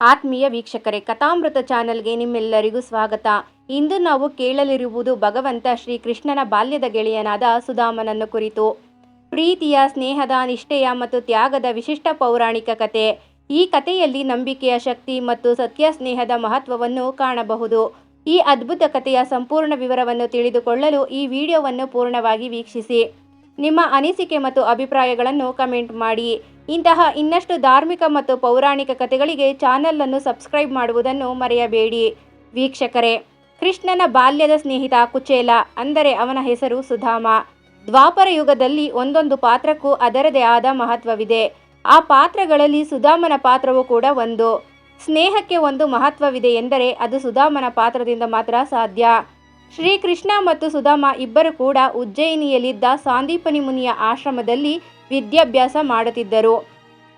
ಆತ್ಮೀಯ ವೀಕ್ಷಕರೇ, ಕಥಾಮೃತ ಚಾನೆಲ್ಗೆ ನಿಮ್ಮೆಲ್ಲರಿಗೂ ಸ್ವಾಗತ. ಇಂದು ನಾವು ಕೇಳಲಿರುವುದು ಭಗವಂತ ಶ್ರೀ ಕೃಷ್ಣನ ಬಾಲ್ಯದ ಗೆಳೆಯನಾದ ಸುಧಾಮನನ್ನು ಕುರಿತು. ಪ್ರೀತಿಯ, ಸ್ನೇಹದ, ನಿಷ್ಠೆಯ ಮತ್ತು ತ್ಯಾಗದ ವಿಶಿಷ್ಟ ಪೌರಾಣಿಕ ಕತೆ. ಈ ಕಥೆಯಲ್ಲಿ ನಂಬಿಕೆಯ ಶಕ್ತಿ ಮತ್ತು ಸತ್ಯ ಸ್ನೇಹದ ಮಹತ್ವವನ್ನು ಕಾಣಬಹುದು. ಈ ಅದ್ಭುತ ಕಥೆಯ ಸಂಪೂರ್ಣ ವಿವರವನ್ನು ತಿಳಿದುಕೊಳ್ಳಲು ಈ ವಿಡಿಯೋವನ್ನು ಪೂರ್ಣವಾಗಿ ವೀಕ್ಷಿಸಿ. ನಿಮ್ಮ ಅನಿಸಿಕೆ ಮತ್ತು ಅಭಿಪ್ರಾಯಗಳನ್ನು ಕಮೆಂಟ್ ಮಾಡಿ. ಇಂತಹ ಇನ್ನಷ್ಟು ಧಾರ್ಮಿಕ ಮತ್ತು ಪೌರಾಣಿಕ ಕಥೆಗಳಿಗೆ ಚಾನೆಲ್ ಅನ್ನು ಸಬ್ಸ್ಕ್ರೈಬ್ ಮಾಡುವುದನ್ನು ಮರೆಯಬೇಡಿ. ವೀಕ್ಷಕರೇ, ಕೃಷ್ಣನ ಬಾಲ್ಯದ ಸ್ನೇಹಿತ ಕುಚೇಲ, ಅಂದರೆ ಅವನ ಹೆಸರು ಸುಧಾಮ. ದ್ವಾಪರ ಯುಗದಲ್ಲಿ ಒಂದೊಂದು ಪಾತ್ರಕ್ಕೂ ಅದರದೇ ಆದ ಮಹತ್ವವಿದೆ. ಆ ಪಾತ್ರಗಳಲ್ಲಿ ಸುಧಾಮನ ಪಾತ್ರವು ಕೂಡ ಒಂದು. ಸ್ನೇಹಕ್ಕೆ ಒಂದು ಮಹತ್ವವಿದೆ ಎಂದರೆ ಅದು ಸುಧಾಮನ ಪಾತ್ರದಿಂದ ಮಾತ್ರ ಸಾಧ್ಯ. ಶ್ರೀಕೃಷ್ಣ ಮತ್ತು ಸುಧಾಮ ಇಬ್ಬರು ಕೂಡ ಉಜ್ಜಯಿನಿಯಲ್ಲಿದ್ದ ಸಾಂದೀಪನಿ ಮುನಿಯ ಆಶ್ರಮದಲ್ಲಿ ವಿದ್ಯಾಭ್ಯಾಸ ಮಾಡುತ್ತಿದ್ದರು.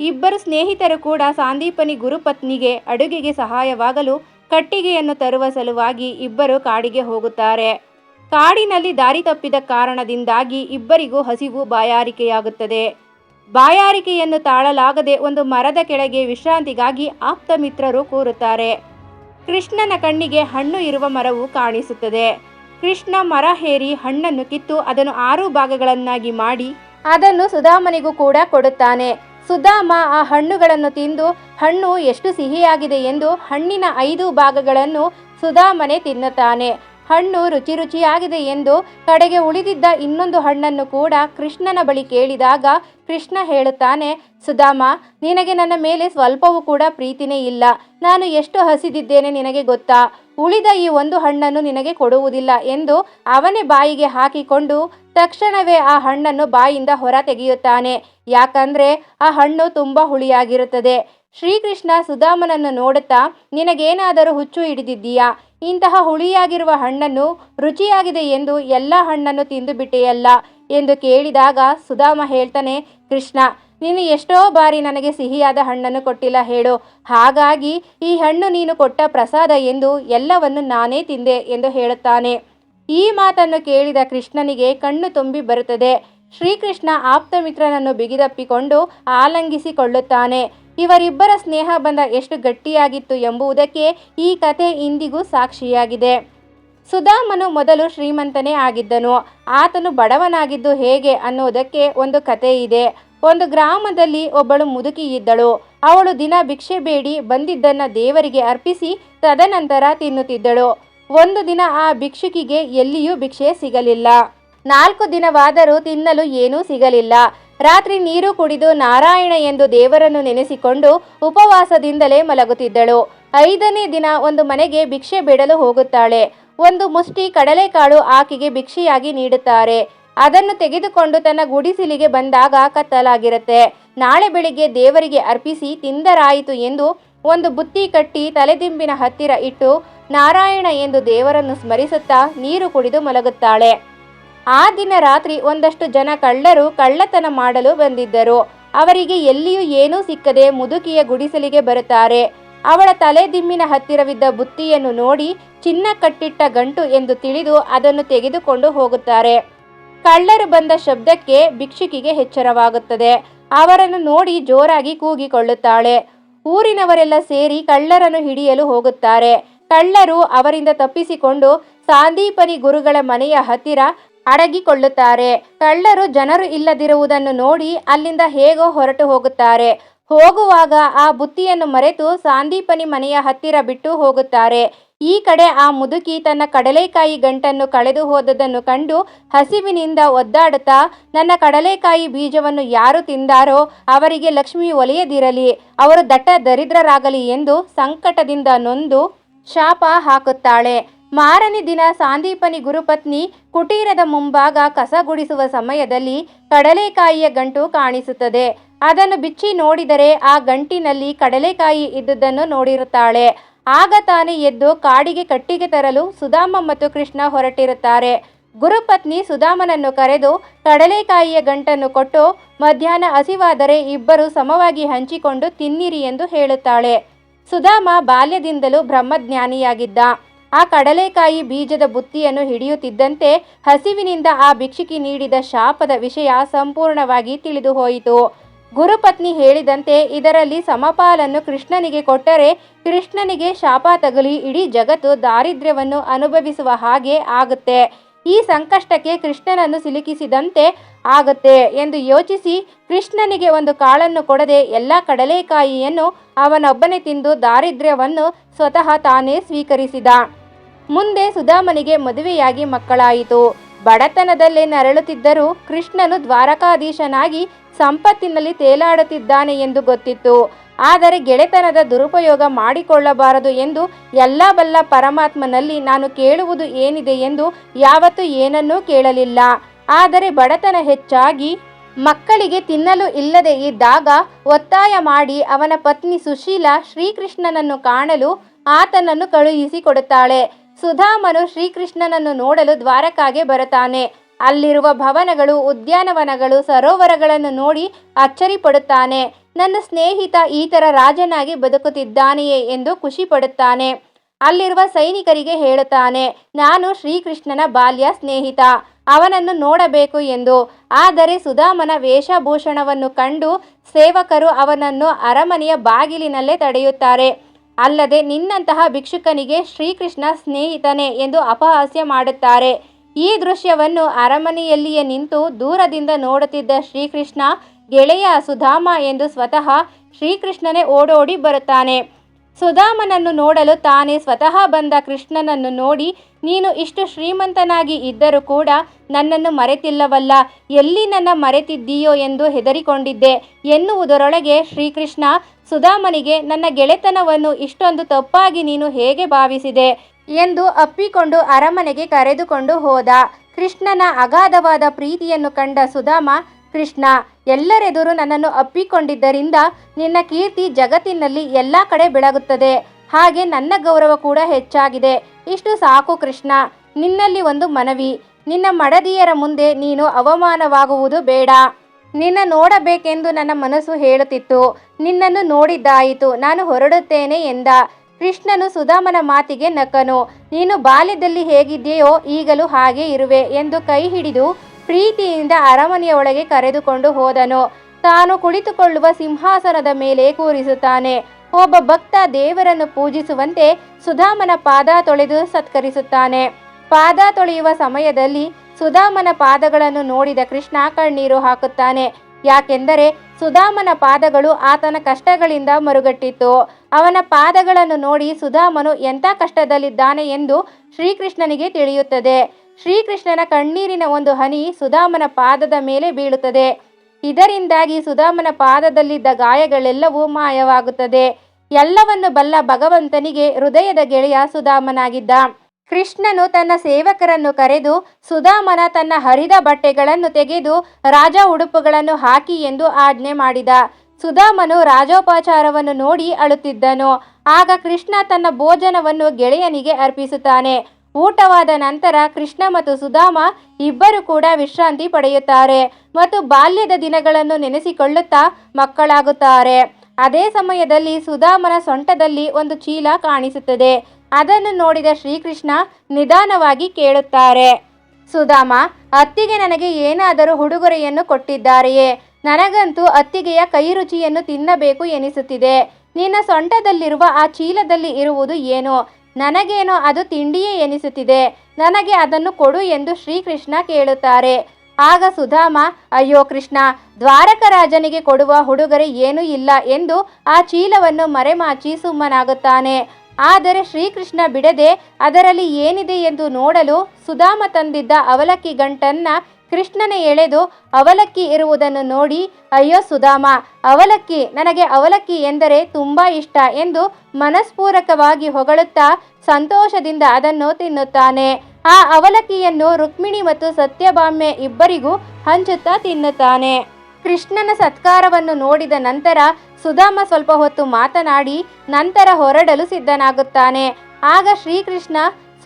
ಇಬ್ಬರು ಸ್ನೇಹಿತರು ಕೂಡ ಸಾಂದೀಪನಿ ಗುರುಪತ್ನಿಗೆ ಅಡುಗೆಗೆ ಸಹಾಯವಾಗಲು ಕಟ್ಟಿಗೆಯನ್ನು ತರುವ ಸಲುವಾಗಿ ಇಬ್ಬರು ಕಾಡಿಗೆ ಹೋಗುತ್ತಾರೆ. ಕಾಡಿನಲ್ಲಿ ದಾರಿ ತಪ್ಪಿದ ಕಾರಣದಿಂದಾಗಿ ಇಬ್ಬರಿಗೂ ಹಸಿವು ಬಾಯಾರಿಕೆಯಾಗುತ್ತದೆ. ಬಾಯಾರಿಕೆಯನ್ನು ತಾಳಲಾಗದೆ ಒಂದು ಮರದ ಕೆಳಗೆ ವಿಶ್ರಾಂತಿಗಾಗಿ ಆಪ್ತ ಮಿತ್ರರು ಕೂರುತ್ತಾರೆ. ಕೃಷ್ಣನ ಕಣ್ಣಿಗೆ ಹಣ್ಣು ಇರುವ ಮರವು ಕಾಣಿಸುತ್ತದೆ. ಕೃಷ್ಣ ಮರ ಹೇರಿ ಹಣ್ಣನ್ನು ಕಿತ್ತು ಅದನ್ನು ಆರು ಭಾಗಗಳನ್ನಾಗಿ ಮಾಡಿ ಅದನ್ನು ಸುಧಾಮನಿಗೂ ಕೂಡ ಕೊಡುತ್ತಾನೆ. ಸುಧಾಮ ಆ ಹಣ್ಣುಗಳನ್ನು ತಿಂದು, ಹಣ್ಣು ಎಷ್ಟು ಸಿಹಿಯಾಗಿದೆ ಎಂದು ಹಣ್ಣಿನ ಐದು ಭಾಗಗಳನ್ನು ಸುಧಾಮನೆ ತಿನ್ನುತ್ತಾನೆ. ಹಣ್ಣು ರುಚಿ ರುಚಿಯಾಗಿದೆ ಎಂದು ಕಡೆಗೆ ಉಳಿದಿದ್ದ ಇನ್ನೊಂದು ಹಣ್ಣನ್ನು ಕೂಡ ಕೃಷ್ಣನ ಬಳಿ ಕೇಳಿದಾಗ ಕೃಷ್ಣ ಹೇಳುತ್ತಾನೆ, ಸುಧಾಮ, ನಿನಗೆ ನನ್ನ ಮೇಲೆ ಸ್ವಲ್ಪವೂ ಕೂಡ ಪ್ರೀತಿನೇ ಇಲ್ಲ. ನಾನು ಎಷ್ಟು ಹಸಿದಿದ್ದೇನೆ ನಿನಗೆ ಗೊತ್ತಾ? ಉಳಿದ ಈ ಒಂದು ಹಣ್ಣನ್ನು ನಿನಗೆ ಕೊಡುವುದಿಲ್ಲ ಎಂದು ಅವನೇ ಬಾಯಿಗೆ ಹಾಕಿಕೊಂಡು ತಕ್ಷಣವೇ ಆ ಹಣ್ಣನ್ನು ಬಾಯಿಂದ ಹೊರ ತೆಗೆಯುತ್ತಾನೆ ಯಾಕಂದ್ರೆ ಆ ಹಣ್ಣು ತುಂಬ ಹುಳಿಯಾಗಿರುತ್ತದೆ. ಶ್ರೀಕೃಷ್ಣ ಸುಧಾಮನನ್ನು ನೋಡುತ್ತಾ, ನಿನಗೇನಾದರೂ ಹುಚ್ಚು ಹಿಡಿದಿದ್ದೀಯಾ? ಇಂತಹ ಹುಳಿಯಾಗಿರುವ ಹಣ್ಣನ್ನು ರುಚಿಯಾಗಿದೆ ಎಂದು ಎಲ್ಲ ಹಣ್ಣನ್ನು ತಿಂದು ಬಿಟ್ಟೆಯಲ್ಲ ಎಂದು ಕೇಳಿದಾಗ ಸುಧಾಮ ಹೇಳ್ತಾನೆ, ಕೃಷ್ಣ ನೀನು ಎಷ್ಟೋ ಬಾರಿ ನನಗೆ ಸಿಹಿಯಾದ ಹಣ್ಣನ್ನು ಕೊಟ್ಟಿಲ್ಲ ಹೇಳು ಹಾಗಾಗಿ ಈ ಹಣ್ಣು ನೀನು ಕೊಟ್ಟ ಪ್ರಸಾದ ಎಂದು ಎಲ್ಲವನ್ನು ನಾನೇ ತಿಂದೆ ಎಂದು ಹೇಳುತ್ತಾನೆ. ಈ ಮಾತನ್ನು ಕೇಳಿದ ಕೃಷ್ಣನಿಗೆ ಕಣ್ಣು ತುಂಬಿ ಬರುತ್ತದೆ. ಶ್ರೀಕೃಷ್ಣ ಆಪ್ತ ಮಿತ್ರನನ್ನು ಬಿಗಿದಪ್ಪಿಕೊಂಡು ಆಲಂಗಿಸಿಕೊಳ್ಳುತ್ತಾನೆ. ಇವರಿಬ್ಬರ ಸ್ನೇಹ ಬಂಧ ಎಷ್ಟು ಗಟ್ಟಿಯಾಗಿತ್ತು ಎಂಬುದಕ್ಕೆ ಈ ಕತೆ ಇಂದಿಗೂ ಸಾಕ್ಷಿಯಾಗಿದೆ. ಸುಧಾಮನು ಮೊದಲು ಶ್ರೀಮಂತನೇ ಆಗಿದ್ದನು. ಆತನು ಬಡವನಾಗಿದ್ದು ಹೇಗೆ ಅನ್ನೋದಕ್ಕೆ ಒಂದು ಕತೆ ಇದೆ ಒಂದು ಗ್ರಾಮದಲ್ಲಿ ಒಬ್ಬಳು ಮುದುಕಿ ಇದ್ದಳು. ಅವಳು ದಿನ ಭಿಕ್ಷೆ ಬೇಡಿ ಬಂದಿದ್ದನ್ನ ದೇವರಿಗೆ ಅರ್ಪಿಸಿ ತದನಂತರ ತಿನ್ನುತ್ತಿದ್ದಳು. ಒಂದು ದಿನ ಆ ಭಿಕ್ಷುಕಿಗೆ ಎಲ್ಲಿಯೂ ಭಿಕ್ಷೆ ಸಿಗಲಿಲ್ಲ. ನಾಲ್ಕು ದಿನವಾದರೂ ತಿನ್ನಲು ಏನೂ ಸಿಗಲಿಲ್ಲ. ರಾತ್ರಿ ನೀರು ಕುಡಿದು ನಾರಾಯಣ ಎಂದು ದೇವರನ್ನು ನೆನೆಸಿಕೊಂಡು ಉಪವಾಸದಿಂದಲೇ ಮಲಗುತ್ತಿದ್ದಳು. ಐದನೇ ದಿನ ಒಂದು ಮನೆಗೆ ಭಿಕ್ಷೆ ಬೇಡಲು ಹೋಗುತ್ತಾಳೆ. ಒಂದು ಮುಷ್ಟಿ ಕಡಲೆಕಾಳು ಆಕೆಗೆ ಭಿಕ್ಷೆಯಾಗಿ ನೀಡುತ್ತಾರೆ. ಅದನ್ನು ತೆಗೆದುಕೊಂಡು ತನ್ನ ಗುಡಿಸಿಲಿಗೆ ಬಂದಾಗ ಕತ್ತಲಾಗಿರುತ್ತೆ. ನಾಳೆ ಬೆಳಿಗ್ಗೆ ದೇವರಿಗೆ ಅರ್ಪಿಸಿ ತಿಂದರಾಯಿತು ಎಂದು ಒಂದು ಬುತ್ತಿ ಕಟ್ಟಿ ತಲೆದಿಂಬಿನ ಹತ್ತಿರ ಇಟ್ಟು ನಾರಾಯಣ ಎಂದು ದೇವರನ್ನು ಸ್ಮರಿಸುತ್ತಾ ನೀರು ಕುಡಿದು ಮಲಗುತ್ತಾಳೆ. ಆ ದಿನ ರಾತ್ರಿ ಒಂದಷ್ಟು ಜನ ಕಳ್ಳರು ಕಳ್ಳತನ ಮಾಡಲು ಬಂದಿದ್ದರು. ಅವರಿಗೆ ಎಲ್ಲಿಯೂ ಏನೂ ಸಿಕ್ಕದೆ ಮುದುಕಿಯ ಗುಡಿಸಲಿಗೆ ಬರುತ್ತಾರೆ. ಅವಳ ತಲೆದಿಮ್ಮಿನ ಹತ್ತಿರವಿದ್ದ ಬುತ್ತಿಯನ್ನು ನೋಡಿ ಚಿನ್ನ ಕಟ್ಟಿಟ್ಟ ಗಂಟು ಎಂದು ತಿಳಿದು ಅದನ್ನು ತೆಗೆದುಕೊಂಡು ಹೋಗುತ್ತಾರೆ. ಕಳ್ಳರು ಬಂದ ಶಬ್ದಕ್ಕೆ ಭಿಕ್ಷುಕಿಗೆ ಎಚ್ಚರವಾಗುತ್ತದೆ. ಅವರನ್ನು ನೋಡಿ ಜೋರಾಗಿ ಕೂಗಿಕೊಳ್ಳುತ್ತಾಳೆ. ಊರಿನವರೆಲ್ಲ ಸೇರಿ ಕಳ್ಳರನ್ನು ಹಿಡಿಯಲು ಹೋಗುತ್ತಾರೆ. ಕಳ್ಳರು ಅವರಿಂದ ತಪ್ಪಿಸಿಕೊಂಡು ಸಾಂದೀಪನಿ ಗುರುಗಳ ಮನೆಯ ಹತ್ತಿರ ಅಡಗಿಕೊಳ್ಳುತ್ತಾರೆ. ಕಳ್ಳರು ಜನರು ಇಲ್ಲದಿರುವುದನ್ನು ನೋಡಿ ಅಲ್ಲಿಂದ ಹೇಗೋ ಹೊರಟು ಹೋಗುತ್ತಾರೆ. ಹೋಗುವಾಗ ಆ ಬುತ್ತಿಯನ್ನು ಮರೆತು ಸಾಂದೀಪನಿ ಮನೆಯ ಹತ್ತಿರ ಬಿಟ್ಟು ಹೋಗುತ್ತಾರೆ. ಈ ಕಡೆ ಆ ಮುದುಕಿ ತನ್ನ ಕಡಲೆಕಾಯಿ ಗಂಟನ್ನು ಕಳೆದು ಹೋದದನ್ನು ಕಂಡು ಹಸಿವಿನಿಂದ ಒದ್ದಾಡುತ್ತಾ, ನನ್ನ ಕಡಲೆಕಾಯಿ ಬೀಜವನ್ನು ಯಾರು ತಿಂದಾರೋ ಅವರಿಗೆ ಲಕ್ಷ್ಮಿ ಒಲೆಯದಿರಲಿ, ಅವರು ದಟ್ಟ ದರಿದ್ರರಾಗಲಿ ಎಂದು ಸಂಕಟದಿಂದ ನೊಂದು ಶಾಪ ಹಾಕುತ್ತಾಳೆ. ಮಾರನೇ ದಿನ ಸಾಂದೀಪನಿ ಗುರುಪತ್ನಿ ಕುಟೀರದ ಮುಂಭಾಗ ಕಸ ಗುಡಿಸುವ ಸಮಯದಲ್ಲಿ ಕಡಲೆಕಾಯಿಯ ಗಂಟು ಕಾಣಿಸುತ್ತದೆ. ಅದನ್ನು ಬಿಚ್ಚಿ ನೋಡಿದರೆ ಆ ಗಂಟಿನಲ್ಲಿ ಕಡಲೆಕಾಯಿ ಇದ್ದುದನ್ನು ನೋಡಿರುತ್ತಾಳೆ. ಆಗ ತಾನೇ ಎದ್ದು ಕಾಡಿಗೆ ಕಟ್ಟಿಗೆ ತರಲು ಸುಧಾಮ ಮತ್ತು ಕೃಷ್ಣ ಹೊರಟಿರುತ್ತಾರೆ. ಗುರುಪತ್ನಿ ಸುಧಾಮನನ್ನು ಕರೆದು ಕಡಲೆಕಾಯಿಯ ಗಂಟನ್ನು ಕೊಟ್ಟು, ಮಧ್ಯಾಹ್ನ ಹಸಿವಾದರೆ ಇಬ್ಬರು ಸಮವಾಗಿ ಹಂಚಿಕೊಂಡು ತಿನ್ನಿರಿ ಎಂದು ಹೇಳುತ್ತಾಳೆ. ಸುಧಾಮ ಬಾಲ್ಯದಿಂದಲೂ ಬ್ರಹ್ಮಜ್ಞಾನಿಯಾಗಿದ್ದ. ಆ ಕಡಲೆಕಾಯಿ ಬೀಜದ ಬುತ್ತಿಯನ್ನು ಹಿಡಿಯುತ್ತಿದ್ದಂತೆ ಹಸಿವಿನಿಂದ ಆ ಭಿಕ್ಷುಕಿ ನೀಡಿದ ಶಾಪದ ವಿಷಯ ಸಂಪೂರ್ಣವಾಗಿ ತಿಳಿದು ಹೋಯಿತು ಗುರುಪತ್ನಿ ಹೇಳಿದಂತೆ ಇದರಲ್ಲಿ ಸಮಪಾಲನ್ನು ಕೃಷ್ಣನಿಗೆ ಕೊಟ್ಟರೆ ಕೃಷ್ಣನಿಗೆ ಶಾಪ ತಗುಲಿ, ಇಡೀ ಜಗತ್ತು ದಾರಿದ್ರ್ಯವನ್ನು ಅನುಭವಿಸುವ ಹಾಗೆ ಆಗುತ್ತೆ. ಈ ಸಂಕಷ್ಟಕ್ಕೆ ಕೃಷ್ಣನನ್ನು ಸಿಲುಕಿಸಿದಂತೆ ಆಗುತ್ತೆ ಎಂದು ಯೋಚಿಸಿ ಕೃಷ್ಣನಿಗೆ ಒಂದು ಕಾಳನ್ನು ಕೊಡದೆ ಎಲ್ಲ ಕಡಲೆಕಾಯಿಯನ್ನು ಅವನೊಬ್ಬನೇ ತಿಂದು ದಾರಿದ್ರ್ಯವನ್ನು ಸ್ವತಃ ತಾನೇ ಸ್ವೀಕರಿಸಿದ. ಮುಂದೆ ಸುಧಾಮನಿಗೆ ಮದುವೆಯಾಗಿ ಮಕ್ಕಳಾಯಿತು. ಬಡತನದಲ್ಲೇ ನರಳುತ್ತಿದ್ದರೂ ಕೃಷ್ಣನು ದ್ವಾರಕಾಧೀಶನಾಗಿ ಸಂಪತ್ತಿನಲ್ಲಿ ತೇಲಾಡುತ್ತಿದ್ದಾನೆ ಎಂದು ಗೊತ್ತಿತ್ತು. ಆದರೆ ಗೆಳೆತನದ ದುರುಪಯೋಗ ಮಾಡಿಕೊಳ್ಳಬಾರದು ಎಂದು ಎಲ್ಲ ಬಲ್ಲ ಪರಮಾತ್ಮನಲ್ಲಿ ನಾನು ಕೇಳುವುದು ಏನಿದೆ ಎಂದು ಯಾವತ್ತೂ ಏನನ್ನೂ ಕೇಳಲಿಲ್ಲ. ಆದರೆ ಬಡತನ ಹೆಚ್ಚಾಗಿ ಮಕ್ಕಳಿಗೆ ತಿನ್ನಲು ಇಲ್ಲದೆ ಇದ್ದಾಗ ಒತ್ತಾಯ ಮಾಡಿ ಅವನ ಪತ್ನಿ ಸುಶೀಲ ಶ್ರೀಕೃಷ್ಣನನ್ನು ಕಾಣಲು ಆತನನ್ನು ಕಳುಹಿಸಿ ಕೊಡುತ್ತಾಳೆ ಸುಧಾಮನು ಶ್ರೀಕೃಷ್ಣನನ್ನು ನೋಡಲು ದ್ವಾರಕಾಗೆ ಬರುತ್ತಾನೆ. ಅಲ್ಲಿರುವ ಭವನಗಳು, ಉದ್ಯಾನವನಗಳು, ಸರೋವರಗಳನ್ನು ನೋಡಿ ಅಚ್ಚರಿ ಪಡುತ್ತಾನೆ ನನ್ನ ಸ್ನೇಹಿತ ಈ ಥರ ರಾಜನಾಗಿ ಬದುಕುತ್ತಿದ್ದಾನೆಯೇ ಎಂದು ಖುಷಿ ಪಡುತ್ತಾನೆ ಅಲ್ಲಿರುವ ಸೈನಿಕರಿಗೆ ಹೇಳುತ್ತಾನೆ, ನಾನು ಶ್ರೀಕೃಷ್ಣನ ಬಾಲ್ಯ ಸ್ನೇಹಿತ. ಅವನನ್ನು ನೋಡಬೇಕು ಎಂದು. ಆದರೆ ಸುಧಾಮನ ವೇಷಭೂಷಣವನ್ನು ಕಂಡು ಸೇವಕರು ಅವನನ್ನು ಅರಮನೆಯ ಬಾಗಿಲಿನಲ್ಲೇ ತಡೆಯುತ್ತಾರೆ. ಅಲ್ಲದೆ ನಿನ್ನಂತಹ ಭಿಕ್ಷುಕನಿಗೆ ಶ್ರೀಕೃಷ್ಣ ಸ್ನೇಹಿತನೇ ಎಂದು ಅಪಹಾಸ್ಯ ಮಾಡುತ್ತಾರೆ. ಈ ದೃಶ್ಯವನ್ನು ಅರಮನೆಯಲ್ಲಿಯೇ ನಿಂತು ದೂರದಿಂದ ನೋಡುತ್ತಿದ್ದ ಶ್ರೀಕೃಷ್ಣ ಗೆಳೆಯ ಸುಧಾಮ ಎಂದು ಸ್ವತಃ ಶ್ರೀಕೃಷ್ಣನೇ ಓಡೋಡಿ ಬರುತ್ತಾನೆ. ಸುಧಾಮನನ್ನು ನೋಡಲು ತಾನೇ ಸ್ವತಃ ಬಂದ ಕೃಷ್ಣನನ್ನು ನೋಡಿ, ನೀನು ಇಷ್ಟು ಶ್ರೀಮಂತನಾಗಿ ಇದ್ದರೂ ಕೂಡ ನನ್ನನ್ನು ಮರೆತಿಲ್ಲವಲ್ಲ, ಎಲ್ಲಿ ನನ್ನ ಮರೆತಿದ್ದೀಯೋ ಎಂದು ಹೆದರಿಕೊಂಡಿದ್ದೆ. ಎನ್ನುವುದರೊಳಗೆ ಶ್ರೀಕೃಷ್ಣ, ಸುಧಾಮನಿಗೆ, ನನ್ನ ಗೆಳೆತನವನ್ನು ಇಷ್ಟೊಂದು ತಪ್ಪಾಗಿ ನೀನು ಹೇಗೆ ಭಾವಿಸಿದೆ ಎಂದು ಅಪ್ಪಿಕೊಂಡು ಅರಮನೆಗೆ ಕರೆದುಕೊಂಡು ಹೋದ. ಕೃಷ್ಣನ ಅಗಾಧವಾದ ಪ್ರೀತಿಯನ್ನು ಕಂಡ ಸುಧಾಮ ಕೃಷ್ಣ, ಎಲ್ಲರೆದುರು ನನ್ನನ್ನು ಅಪ್ಪಿಕೊಂಡಿದ್ದರಿಂದ ನಿನ್ನ ಕೀರ್ತಿ ಜಗತ್ತಿನಲ್ಲಿ ಎಲ್ಲ ಕಡೆ ಬೆಳಗುತ್ತದೆ. ಹಾಗೆ ನನ್ನ ಗೌರವ ಕೂಡ ಹೆಚ್ಚಾಗಿದೆ. ಇಷ್ಟು ಸಾಕು ಕೃಷ್ಣ. ನಿನ್ನಲ್ಲಿ ಒಂದು ಮನವಿ. ನಿನ್ನ ಮಡದಿಯರ ಮುಂದೆ ನೀನು ಅವಮಾನವಾಗುವುದು ಬೇಡ. ನಿನ್ನ ನೋಡಬೇಕೆಂದು ನನ್ನ ಮನಸ್ಸು ಹೇಳುತ್ತಿತ್ತು. ನಿನ್ನನ್ನು ನೋಡಿದ್ದಾಯಿತು. ನಾನು ಹೊರಡುತ್ತೇನೆ ಎಂದ. ಕೃಷ್ಣನು ಸುಧಾಮನ ಮಾತಿಗೆ ನಕ್ಕನು. ನೀನು ಬಾಲ್ಯದಲ್ಲಿ ಹೇಗಿದ್ದೆಯೋ ಈಗಲೂ ಹಾಗೆ ಇರುವೆ ಎಂದು ಕೈ ಹಿಡಿದು ಪ್ರೀತಿಯಿಂದ ಅರಮನೆಯ ಒಳಗೆ ಕರೆದುಕೊಂಡು ಹೋದನು. ತಾನು ಕುಳಿತುಕೊಳ್ಳುವ ಸಿಂಹಾಸನದ ಮೇಲೆ ಕೂರಿಸುತ್ತಾನೆ. ಒಬ್ಬ ಭಕ್ತ ದೇವರನ್ನು ಪೂಜಿಸುವಂತೆ ಸುಧಾಮನ ಪಾದ ತೊಳೆದು ಸತ್ಕರಿಸುತ್ತಾನೆ. ಪಾದ ತೊಳೆಯುವ ಸಮಯದಲ್ಲಿ ಸುಧಾಮನ ಪಾದಗಳನ್ನು ನೋಡಿದ ಕೃಷ್ಣ ಕಣ್ಣೀರು ಹಾಕುತ್ತಾನೆ. ಯಾಕೆಂದರೆ ಸುಧಾಮನ ಪಾದಗಳು ಆತನ ಕಷ್ಟಗಳಿಂದ ಮರುಗಟ್ಟಿತ್ತು. ಅವನ ಪಾದಗಳನ್ನು ನೋಡಿ ಸುಧಾಮನು ಎಂಥ ಕಷ್ಟದಲ್ಲಿದ್ದಾನೆ ಎಂದು ಶ್ರೀಕೃಷ್ಣನಿಗೆ ತಿಳಿಯುತ್ತದೆ. ಶ್ರೀಕೃಷ್ಣನ ಕಣ್ಣೀರಿನ ಒಂದು ಹನಿ ಸುಧಾಮನ ಪಾದದ ಮೇಲೆ ಬೀಳುತ್ತದೆ. ಇದರಿಂದಾಗಿ ಸುಧಾಮನ ಪಾದದಲ್ಲಿದ್ದ ಗಾಯಗಳೆಲ್ಲವೂ ಮಾಯವಾಗುತ್ತದೆ. ಎಲ್ಲವನ್ನು ಬಲ್ಲ ಭಗವಂತನಿಗೆ ಹೃದಯದ ಗೆಳೆಯ ಸುಧಾಮನಾಗಿದ್ದ. ಕೃಷ್ಣನು ತನ್ನ ಸೇವಕರನ್ನು ಕರೆದು ಸುಧಾಮನ ತನ್ನ ಹರಿದ ಬಟ್ಟೆಗಳನ್ನು ತೆಗೆದು ರಾಜ ಉಡುಪುಗಳನ್ನು ಹಾಕಿ ಎಂದು ಆಜ್ಞೆ ಮಾಡಿದ. ಸುಧಾಮನು ರಾಜೋಪಚಾರವನ್ನು ನೋಡಿ ಅಳುತ್ತಿದ್ದನು. ಆಗ ಕೃಷ್ಣ ತನ್ನ ಭೋಜನವನ್ನು ಗೆಳೆಯನಿಗೆ ಅರ್ಪಿಸುತ್ತಾನೆ. ಊಟವಾದ ನಂತರ ಕೃಷ್ಣ ಮತ್ತು ಸುಧಾಮ ಇಬ್ಬರು ಕೂಡ ವಿಶ್ರಾಂತಿ ಪಡೆಯುತ್ತಾರೆ ಮತ್ತು ಬಾಲ್ಯದ ದಿನಗಳನ್ನು ನೆನೆಸಿಕೊಳ್ಳುತ್ತಾ ಮಕ್ಕಳಾಗುತ್ತಾರೆ. ಅದೇ ಸಮಯದಲ್ಲಿ ಸುಧಾಮನ ಸೊಂಟದಲ್ಲಿ ಒಂದು ಚೀಲ ಕಾಣಿಸುತ್ತದೆ. ಅದನ್ನು ನೋಡಿದ ಶ್ರೀಕೃಷ್ಣ ನಿಧಾನವಾಗಿ ಕೇಳುತ್ತಾರೆ, ಸುಧಾಮ, ಅತ್ತಿಗೆ ನನಗೆ ಏನಾದರೂ ಉಡುಗೊರೆಯನ್ನು ಕೊಟ್ಟಿದ್ದಾರೆಯೇ? ನನಗಂತೂ ಅತ್ತಿಗೆಯ ಕೈ ರುಚಿಯನ್ನು ತಿನ್ನಬೇಕು ಎನಿಸುತ್ತಿದೆ. ನಿನ್ನ ಸೊಂಟದಲ್ಲಿರುವ ಆ ಚೀಲದಲ್ಲಿ ಇರುವುದು ಏನು? ನನಗೇನೋ ಅದು ತಿಂಡಿಯೇ ಎನಿಸುತ್ತಿದೆ, ನನಗೆ ಅದನ್ನು ಕೊಡು ಎಂದು ಶ್ರೀಕೃಷ್ಣ ಕೇಳುತ್ತಾರೆ. ಆಗ ಸುಧಾಮ, ಅಯ್ಯೋ ಕೃಷ್ಣ, ದ್ವಾರಕ ರಾಜನಿಗೆ ಕೊಡುವ ಹುಡುಗರೆ ಏನೂ ಇಲ್ಲ ಎಂದು ಆ ಚೀಲವನ್ನು ಮರೆಮಾಚಿ ಸುಮ್ಮನಾಗುತ್ತಾನೆ. ಆದರೆ ಶ್ರೀಕೃಷ್ಣ ಬಿಡದೆ ಅದರಲ್ಲಿ ಏನಿದೆ ಎಂದು ನೋಡಲು ಸುಧಾಮ ತಂದಿದ್ದ ಅವಲಕ್ಕಿ ಗಂಟನ್ನ ಕೃಷ್ಣನೇ ಎಳೆದು ಅವಲಕ್ಕಿ ಇರುವುದನ್ನು ನೋಡಿ, ಅಯ್ಯೋ ಸುಧಾಮ, ಅವಲಕ್ಕಿ, ನನಗೆ ಅವಲಕ್ಕಿ ಎಂದರೆ ತುಂಬ ಇಷ್ಟ ಎಂದು ಮನಸ್ಪೂರಕವಾಗಿ ಹೊಗಳುತ್ತಾ ಸಂತೋಷದಿಂದ ಅದನ್ನು ತಿನ್ನುತ್ತಾನೆ. ಆ ಅವಲಕ್ಕಿಯನ್ನು ರುಕ್ಮಿಣಿ ಮತ್ತು ಸತ್ಯಭಾಮ್ಯ ಇಬ್ಬರಿಗೂ ಹಂಚುತ್ತಾ ತಿನ್ನುತ್ತಾನೆ. ಕೃಷ್ಣನ ಸತ್ಕಾರವನ್ನು ನೋಡಿದ ನಂತರ ಸುಧಾಮ ಸ್ವಲ್ಪ ಹೊತ್ತು ಮಾತನಾಡಿ, ನಂತರ ಹೊರಡಲು ಸಿದ್ಧನಾಗುತ್ತಾನೆ. ಆಗ ಶ್ರೀಕೃಷ್ಣ,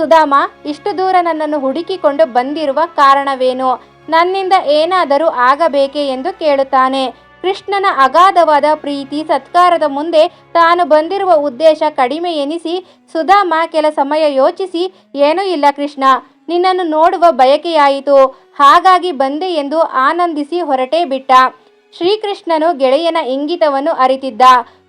ಸುಧಾಮ, ಇಷ್ಟು ದೂರ ನನ್ನನ್ನು ಹುಡುಕಿಕೊಂಡು ಬಂದಿರುವ ಕಾರಣವೇನು? ನನ್ನಿಂದ ಏನಾದರೂ ಆಗಬೇಕೆ ಎಂದು ಕೇಳುತ್ತಾನೆ. ಕೃಷ್ಣನ ಅಗಾಧವಾದ ಪ್ರೀತಿ ಸತ್ಕಾರದ ಮುಂದೆ ತಾನು ಬಂದಿರುವ ಉದ್ದೇಶ ಕಡಿಮೆ ಎನಿಸಿ, ಸುಧಾಮ, ಕೆಲ ಸಮಯ ಯೋಚಿಸಿ. ಏನೂ ಇಲ್ಲ ಕೃಷ್ಣ. ನಿನ್ನನ್ನು ನೋಡುವ ಬಯಕೆಯಾಯಿತು. ಹಾಗಾಗಿ ಬಂದೆ ಎಂದು ಆನಂದಿಸಿ ಹೊರಟೇ ಬಿಟ್ಟ. ಶ್ರೀಕೃಷ್ಣನು ಗೆಳೆಯನ ಇಂಗಿತವನ್ನು ಅರಿತಿದ್ದ.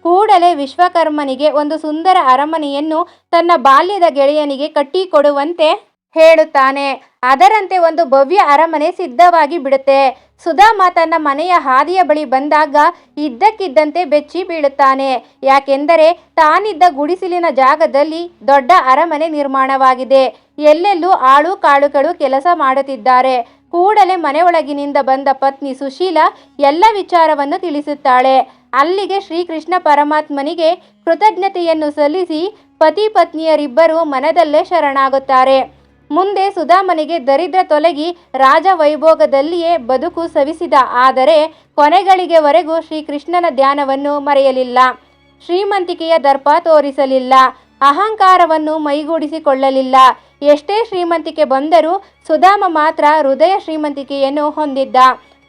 ಕೂಡಲೇ ವಿಶ್ವಕರ್ಮನಿಗೆ ಒಂದು ಸುಂದರ ಅರಮನೆಯನ್ನು ತನ್ನ ಬಾಲ್ಯದ ಗೆಳೆಯನಿಗೆ ಕಟ್ಟಿಕೊಡುವಂತೆ ಹೇಳುತ್ತಾನೆ. ಅದರಂತೆ ಒಂದು ಭವ್ಯ ಅರಮನೆ ಸಿದ್ಧವಾಗಿ ಬಿಡುತ್ತೆ. ಸುಧಾಮಾ ತನ್ನ ಮನೆಯ ಹಾದಿಯ ಬಳಿ ಬಂದಾಗ ಇದ್ದಕ್ಕಿದ್ದಂತೆ ಬೆಚ್ಚಿ ಬೀಳುತ್ತಾನೆ. ಯಾಕೆಂದರೆ ತಾನಿದ್ದ ಗುಡಿಸಲಿನ ಜಾಗದಲ್ಲಿ ದೊಡ್ಡ ಅರಮನೆ ನಿರ್ಮಾಣವಾಗಿದೆ. ಎಲ್ಲೆಲ್ಲೂ ಆಳು ಕಾಳುಗಳು ಕೆಲಸ ಮಾಡುತ್ತಿದ್ದಾರೆ. ಕೂಡಲೇ ಮನೆಯೊಳಗಿನಿಂದ ಬಂದ ಪತ್ನಿ ಸುಶೀಲ ಎಲ್ಲ ವಿಚಾರವನ್ನು ತಿಳಿಸುತ್ತಾಳೆ. ಅಲ್ಲಿಗೆ ಶ್ರೀಕೃಷ್ಣ ಪರಮಾತ್ಮನಿಗೆ ಕೃತಜ್ಞತೆಯನ್ನು ಸಲ್ಲಿಸಿ ಪತಿ ಪತ್ನಿಯರಿಬ್ಬರು ಮನದಲ್ಲೇ ಶರಣಾಗುತ್ತಾರೆ. ಮುಂದೆ ಸುಧಾಮನಿಗೆ ದರಿದ್ರ ತೊಲಗಿ ರಾಜ ವೈಭೋಗದಲ್ಲಿಯೇ ಬದುಕು ಸವಿಸಿದ. ಆದರೆ ಕೊನೆಗಳಿಗೆವರೆಗೂ ಶ್ರೀಕೃಷ್ಣನ ಧ್ಯಾನವನ್ನು ಮರೆಯಲಿಲ್ಲ. ಶ್ರೀಮಂತಿಕೆಯ ದರ್ಪ ತೋರಿಸಲಿಲ್ಲ. ಅಹಂಕಾರವನ್ನು ಮೈಗೂಡಿಸಿಕೊಳ್ಳಲಿಲ್ಲ. ಎಷ್ಟೇ ಶ್ರೀಮಂತಿಕೆ ಬಂದರೂ ಸುಧಾಮ ಮಾತ್ರ ಹೃದಯ ಶ್ರೀಮಂತಿಕೆಯನ್ನು ಹೊಂದಿದ್ದ.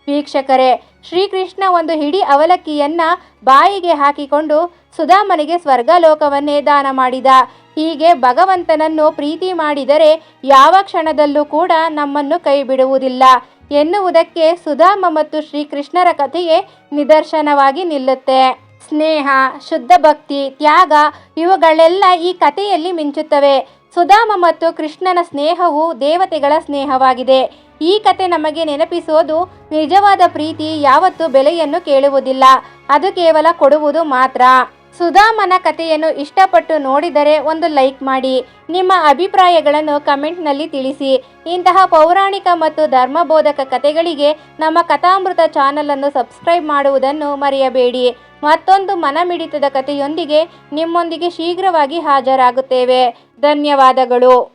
ವೀಕ್ಷಕರೇ, ಶ್ರೀಕೃಷ್ಣ ಒಂದು ಹಿಡಿ ಅವಲಕ್ಕಿಯನ್ನ ಬಾಯಿಗೆ ಹಾಕಿಕೊಂಡು ಸುಧಾಮನಿಗೆ ಸ್ವರ್ಗಲೋಕವನ್ನೇ ದಾನ ಮಾಡಿದ. ಹೀಗೆ ಭಗವಂತನನ್ನು ಪ್ರೀತಿ ಮಾಡಿದರೆ ಯಾವ ಕ್ಷಣದಲ್ಲೂ ಕೂಡ ನಮ್ಮನ್ನು ಕೈ ಬಿಡುವುದಿಲ್ಲ. ಎನ್ನುವುದಕ್ಕೆ ಸುಧಾಮ ಮತ್ತು ಶ್ರೀಕೃಷ್ಣರ ಕಥೆಯೇ ನಿದರ್ಶನವಾಗಿ ನಿಲ್ಲುತ್ತೆ. ಸ್ನೇಹ, ಶುದ್ಧ ಭಕ್ತಿ, ತ್ಯಾಗ ಇವುಗಳೆಲ್ಲ ಈ ಕಥೆಯಲ್ಲಿ ಮಿಂಚುತ್ತವೆ. ಸುಧಾಮ ಮತ್ತು ಕೃಷ್ಣನ ಸ್ನೇಹವು ದೇವತೆಗಳ ಸ್ನೇಹವಾಗಿದೆ. ಈ ಕತೆ ನಮಗೆ ನೆನಪಿಸೋದು ನಿಜವಾದ ಪ್ರೀತಿ ಯಾವತ್ತೂ ಬೆಲೆಯನ್ನು ಕೇಳುವುದಿಲ್ಲ. ಅದು ಕೇವಲ ಕೊಡುವುದು ಮಾತ್ರ. ಸುಧಾಮನ ಕಥೆಯನ್ನು ಇಷ್ಟಪಟ್ಟು ನೋಡಿದರೆ ಒಂದು ಲೈಕ್ ಮಾಡಿ. ನಿಮ್ಮ ಅಭಿಪ್ರಾಯಗಳನ್ನು ಕಮೆಂಟ್ನಲ್ಲಿ ತಿಳಿಸಿ. ಇಂತಹ ಪೌರಾಣಿಕ ಮತ್ತು ಧರ್ಮಬೋಧಕ ಕಥೆಗಳಿಗೆ ನಮ್ಮ ಕಥಾಮೃತ ಚಾನಲನ್ನು ಸಬ್ಸ್ಕ್ರೈಬ್ ಮಾಡುವುದನ್ನು ಮರೆಯಬೇಡಿ. ಮತ್ತೊಂದು ಮನಮಿಡಿತದ ಕಥೆಯೊಂದಿಗೆ ನಿಮ್ಮೊಂದಿಗೆ ಶೀಘ್ರವಾಗಿ ಹಾಜರಾಗುತ್ತೇವೆ. ಧನ್ಯವಾದಗಳು.